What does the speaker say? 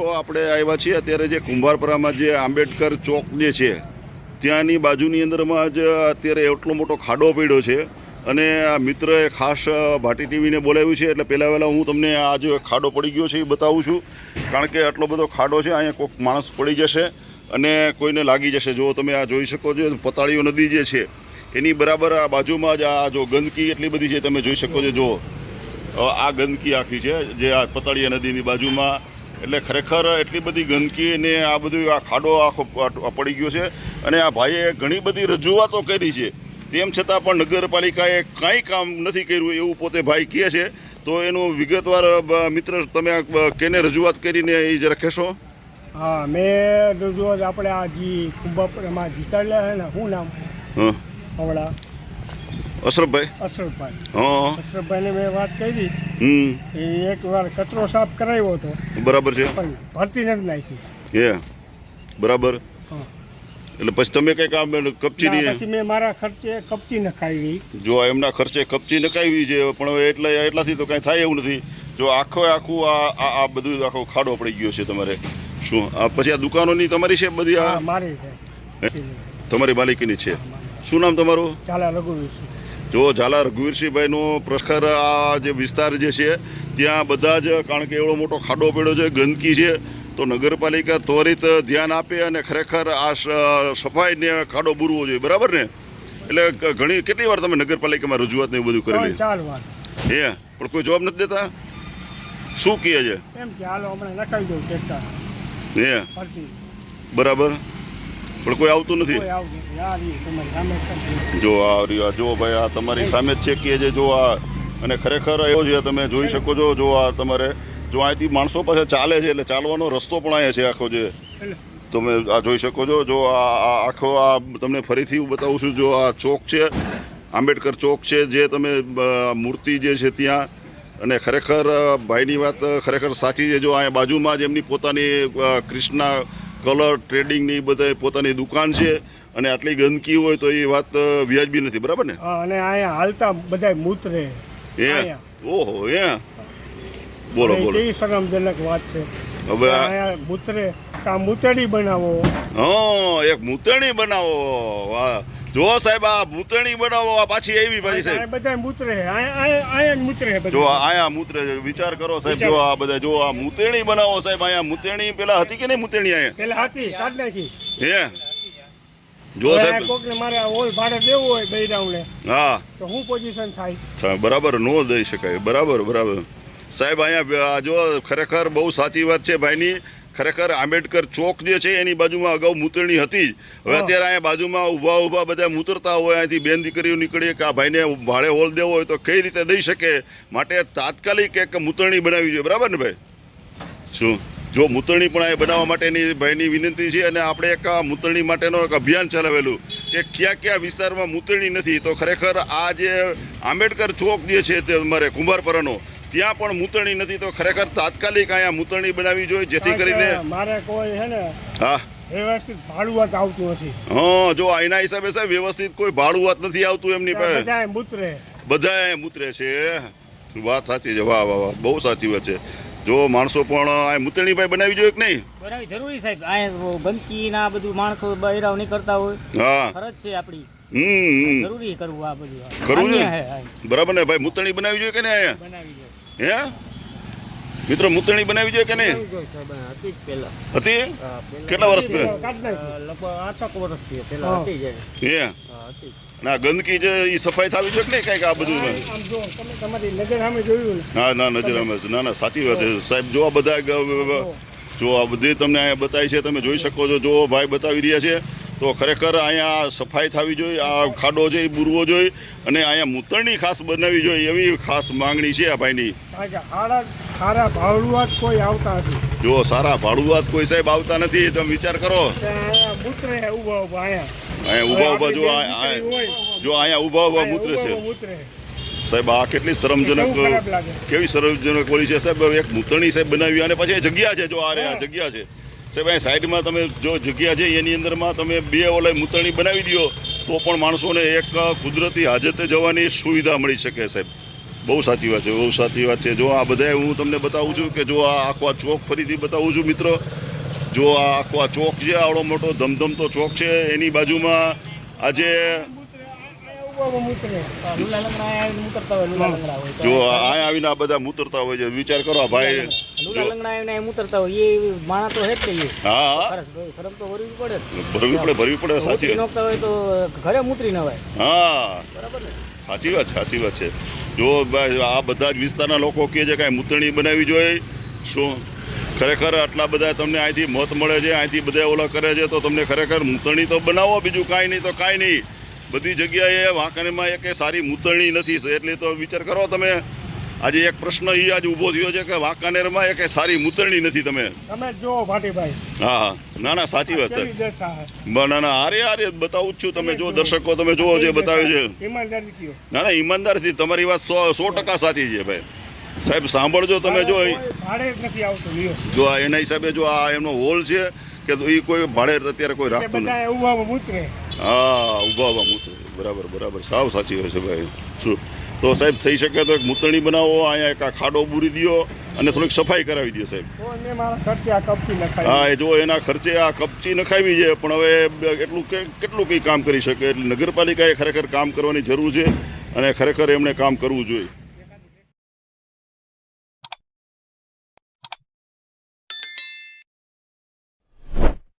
મિત્રો, આપણે આવ્યા છીએ. અત્યારે જે કુંભારપરામાં જે આંબેડકર ચોક જે છે, ત્યાંની બાજુની અંદરમાં જ અત્યારે એટલો મોટો ખાડો પડ્યો છે. અને આ મિત્રએ ખાસ ભાટી ટીવીને બોલાવ્યું છે. એટલે પહેલાં વહેલાં હું તમને આ જે ખાડો પડી ગયો છે એ બતાવું છું. કારણ કે આટલો બધો ખાડો છે, અહીંયા કોઈક માણસ પડી જશે અને કોઈને લાગી જશે. જો તમે આ જોઈ શકો છો, પતાળીઓ નદી જે છે, એની બરાબર આ બાજુમાં જ આ જો ગંદકી એટલી બધી છે, તમે જોઈ શકો છો. જો આ ગંદકી આખી છે, જે આ પતાળિયા નદીની બાજુમાં એટલે ખરેખર એટલી બધી ગંદકી ને આ બધું આ ખાડો આખો પડી ગયો છે. અને આ ભાઈએ ઘણી બધી રજૂઆતો કરી છે. તેમ છતાં પણ નગરપાલિકાએ કાંઈ કામ નથી કર્યું એવું પોતે ભાઈ કહે છે. તો એનું વિગતવાર મિત્ર તમે કેને રજૂઆત કરીને એ જરા કહેશો? હા મેં રજૂઆત આપણે આ જી કુંભાપુરામાં જીતાડ્યા છે ને શું નામ? હં. હમણાં. અશરફભાઈ? અશરફભાઈ. હં. અશરફભાઈને મેં વાત કરી. હમ. એ એક વાર કચરો સાફ કરાવ્યો હતો. બરાબર છે. પણ ભરતી નથી નાખી. એ બરાબર. એટલે પછી તમે કઈ કામ કપચી નહીં પછી મેં મારા ખર્ચે કપચી નખાવી. જો એમના ખર્ચે કપચી નખાવી છે પણ એટલે એટલાથી તો કાંઈ થાય એવું નથી. જો આખો આખું આ આ આ બધું આખો ખાડો પડી ગયો છે તમારે. શું? આ પછી આ દુકાનોની તમારી છે બધી આ? મારી છે. તમારી માલિકીની છે. શું નામ તમારું? ચાલા રઘુવીર જો ઝાલા રઘુવીરસિંહભાઈનો પ્રખર આ જે વિસ્તાર જે છે ત્યાં બધા જ કારણ કે એવડો મોટો ખાડો પડ્યો છે ગંદકી છે તો નગરપાલિકા ત્વરિત ધ્યાન આપે અને ખરેખર આ સફાઈને ખાડો બુરવો જોઈએ. બરાબર ને? એટલે ઘણી કેટલી વાર તમે નગરપાલિકામાં રજૂઆત ને એવું બધું કરેલી? હે? પણ કોઈ જવાબ નથી દેતા? શું કહે છે? એમ કે હાલો હમણાં નખાવી દઉં ટેક્ટર હે? બરાબર? પણ કોઈ આવતું નથી? જ આ જો ભાઈ આ તમારી સામે જ છે કે જે જો આ અને ખરેખર એવો છે તમે જોઈ શકો છો જો આ તમારે જો અહીંથી માણસો પાસે ચાલે છે એટલે ચાલવાનો રસ્તો પણ અહીંયા છે આખો જે. તમે આ જોઈ શકો છો જો આ આખો આ તમને ફરીથી હું બતાવું છું જો આ ચોક છે આંબેડકર ચોક છે જે તમે મૂર્તિ જે છે ત્યાં. અને ખરેખર ભાઈની વાત ખરેખર સાચી છે. જો અહીંયા બાજુમાં જ એમની પોતાની કૃષ્ણા ક્રિષ્ના કલર ટ્રેડિંગની બધા પોતાની દુકાન છે અને આટલી ગંદકી હોય તો એ વાત વ્યાજબી નથી બરાબર ને? અને અહીંયા હાલતા બધા મૂતરે એ ઓહો એ બોલો બોલો. એ શરમજનક વાત છે. હવે અહીંયા મૂતરે કા મૂતડી બનાવો. હા એક મૂતડી બનાવો. વાહ. જો સાહેબ આ મૂતરણી બનાવો આ પાછી આવી પાછી સાહેબ. બધા મૂતરે જ મૂતરે બધા. જો આયા મૂતરે વિચાર કરો સાહેબ જો આ બધા જો આ મૂતરણી બનાવો સાહેબ આયા મૂતરણી. પેલા હતી કે નહીં મૂતરણી આયા? પેલા હતી કાઢ નાખી. હે? જો સાહેબ. કોકને મારે ઓલ ભાડે દેવું હોય બૈરાવને હા. તો હું પોઝિશન થાય. બરાબર નો દઈ શકાય. બરાબર બરાબર. સાહેબ અહીંયા જો ખરેખર બહુ સાચી વાત છે ભાઈની. ખરેખર આંબેડકર ચોક જે છે એની બાજુમાં અગાઉ મૂતરણી હતી જ. હવે અત્યારે અહીંયા બાજુમાં ઊભા ઊભા બધા મૂતરતા હોય અહીંથી બેન દીકરીઓ નીકળીએ કે આ ભાઈને ભાડે હોલ દેવો હોય તો કઈ રીતે દઈ શકે? માટે તાત્કાલિક એક મૂતરણી બનાવવી જોઈએ. બરાબર ને ભાઈ? શું? જો મૂતરણી પણ એ બનાવવા માટેની ભાઈની વિનંતી છે અને આપણે એક આ મૂતરણી માટેનો એક અભિયાન ચલાવેલું કે ક્યાં ક્યાં વિસ્તારમાં મૂતરણી નથી તો ખરેખર આ જે આંબેડકર ચોક જે છે તે અમારે કુંભારપરાનો ત્યાં પણ મૂતરણી નથી તો ખરેખર તાત્કાલિક અહીંયા મૂતરણી બનાવી જોઈએ જેથી કરીને મારે કોઈ હે ને હા. વ્યવસ્થિત ભાડુઆત આવતું નથી. હા જો એના હિસાબે સાહેબ વ્યવસ્થિત કોઈ ભાડું વાત નથી આવતું એમની પાસે. બધા મૂતરે. બધા મૂતરે છે વાત સાચી છે વાહ વાહ વાહ બહુ સાચી વાત છે. જો માણસો પણ આ મૂતરણી ભાઈ બનાવી જોઈએ કે નહીં? બનાવી જરૂરી સાહેબ. અહીંયા ગંદકી ના બધું માણસો બહેરાવ નહીં કરતા હોય. હા. ફરજ છે આપણી. હમ જરૂરી કરવું આ બધું. કરવું. બરાબર ને ભાઈ મૂતરણી બનાવી જોઈએ કે નહીં અહીંયા? બનાવી હે? મિત્રો મૂતરણી બનાવી જોઈએ કે નહીં? હતી કેટલા વર્ષ પહેલા? હે. ના ગંદકી જે એ સફાઈ થવી જોઈએ કે નહીં કંઈક આ બધું? આમ જો તમે તમારી નજર સામે જોયું ને. ના ના નજર અમે ના ના સાચી વાત છે. સાહેબ જો આ બધા જો આ બધી તમને અહીંયા બતાવી છે તમે જોઈ શકો છો. જો ભાઈ બતાવી રહ્યા છે તો ખરેખર અહીંયા સફાઈ થવી જોઈએ આ ખાડો છે એ બુરવો જોઈએ અને અહીંયા મૂતરણી ખાસ બનાવવી જોઈએ એવી ખાસ માંગણી છે આ ભાઈની. ભાડુઆત કોઈ આવતા નથી? જો સારા ભાડુઆત કોઈ સાહેબ આવતા નથી તમે વિચાર કરો. અહીંયા મૂતરે ઊભા ઊભા અહીંયા. જો. જો અહીંયા ઊભા ઊભા મૂત્ર છે. સાહેબ આ કેટલી શરમજનક કેવી શરમજનક બોલી છે સાહેબ? એક મૂતરણી સાહેબ બનાવી અને પછી જગ્યા છે જો આ રે આ જગ્યા છે. સાહેબ અહીં સાઈડમાં તમે જો જગ્યા છે એની અંદરમાં તમે બે ઓલા મૂતરણી બનાવી દો તો પણ માણસોને એક કુદરતી હાજતે જવાની સુવિધા મળી શકે સાહેબ. બહુ સાચી વાત છે બહુ સાચી વાત છે. જો આ બધાય હું તમને બતાવું છું કે જો આ આખો આ ચોક ફરીથી બતાવું છું મિત્રો. જો આ આખો આ ચોક છે આવડો મોટો ધમધમતો ચોક છે એની બાજુમાં આજે જો અહીંયા આવીને આ બધા મૂતરતા હોય છે વિચાર કરો ભાઈ. સાચી વાત. સાચી વાત છે સાચી વાત છે. જો આ બધા જ વિસ્તારના લોકો કહે છે કાંઈ મૂતરણી બનાવી જોઈએ. શું? ખરેખર આટલા બધા તમને અહીંથી મત મળે છે અહીંથી બધા ઓલા કરે છે તો તમને ખરેખર મૂતરણી તો બનાવો બીજું કાંઈ નહીં તો કાંઈ નહીં. બધી જગ્યાએ વાંકાનેરમાં એક સારી મૂતરણી નથી એટલે તો વિચાર કરો તમે. આજે એક પ્રશ્ન એ આજે ઊભો થયો છે કે વાંકાનેરમાં એક સારી મૂતરણી નથી તમે. તમે જો ભાટીભાઈ. હા હા. ના ના સાચી વાત છે. ના ના આરે આરે બતાવું છું. તમે જો દર્શકો તમે જોવો જે બતાવ્યું છે. ના ના ઈમાનદારથી તમારી વાત સો સો ટકા સાચી છે ભાઈ. સાહેબ સાંભળજો તમે જો ભાડે નથી આવતું જો આ એના હિસાબે જો આ એમનો હોલ છે કે એ કોઈ ભાડે અત્યારે કોઈ રાખતું નથી. ઊભા હા ઊભા ઊભા મૂતર. બરાબર બરાબર. સાવ સાચી હોય છે ભાઈ. શું? તો સાહેબ થઈ શકે તો એક મૂતરણી બનાવો અહીંયા એક આ ખાડો બૂરી દો અને થોડીક સફાઈ કરાવી દો સાહેબ. હા એ જો એના ખર્ચે આ કપચી નખાવી છે પણ હવે એટલું કે કેટલું કંઈ કામ કરી શકે? એટલે નગરપાલિકાએ ખરેખર કામ કરવાની જરૂર છે અને ખરેખર એમણે કામ કરવું જોઈએ.